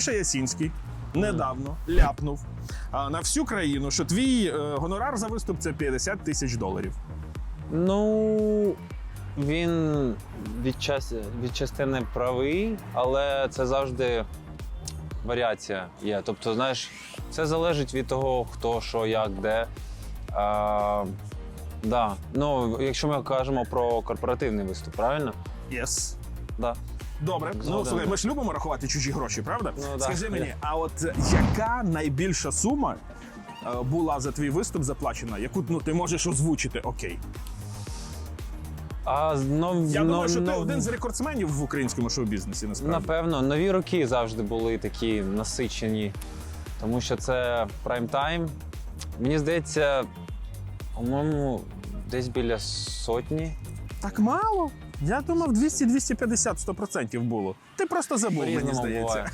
Міша Ясінський недавно ляпнув на всю країну, що твій е, гонорар за виступ це 50 тисяч доларів. Ну він від, час, від частини правий, але це завжди варіація є. Тобто, знаєш, це залежить від того, хто, що, як, де. А, да. Ну, якщо ми кажемо про корпоративний виступ, правильно? Yes. Да. Добре, ну Згоден. слухай, ми ж любимо рахувати чужі гроші, правда? Ну, да. Скажи мені, а от яка найбільша сума е, була за твій виступ заплачена, яку ну ти можеш озвучити? Окей. А ну, Я ну, думаю, що ти ну, один з рекордсменів в українському шоу-бізнесі. Насправді Напевно, нові роки завжди були такі насичені, тому що це прайм-тайм. Мені здається, по-моєму, десь біля сотні. так мало. Я думав, 200-250 100% було. Ти просто забув, мені здається. буває.